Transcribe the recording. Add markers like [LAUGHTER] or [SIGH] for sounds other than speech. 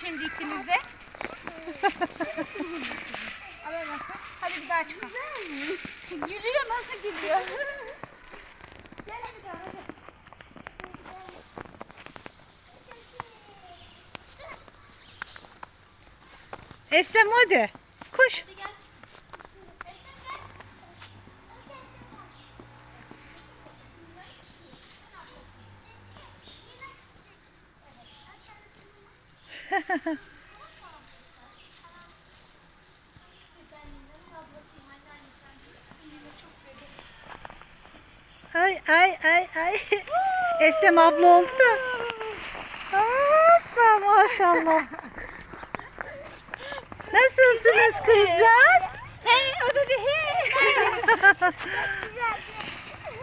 şimdi ikiniz de. Alamazsın. Hadi bir daha çıkın. Yürüyor nasıl gidiyor? Gel bir daha hadi. Eslem hadi. Koş. Hadi gel. Ay ay ay ay. Eslem abla oldu da. Hoppa maşallah. Nasılsınız kızlar? Hey o dedi hey. [LAUGHS]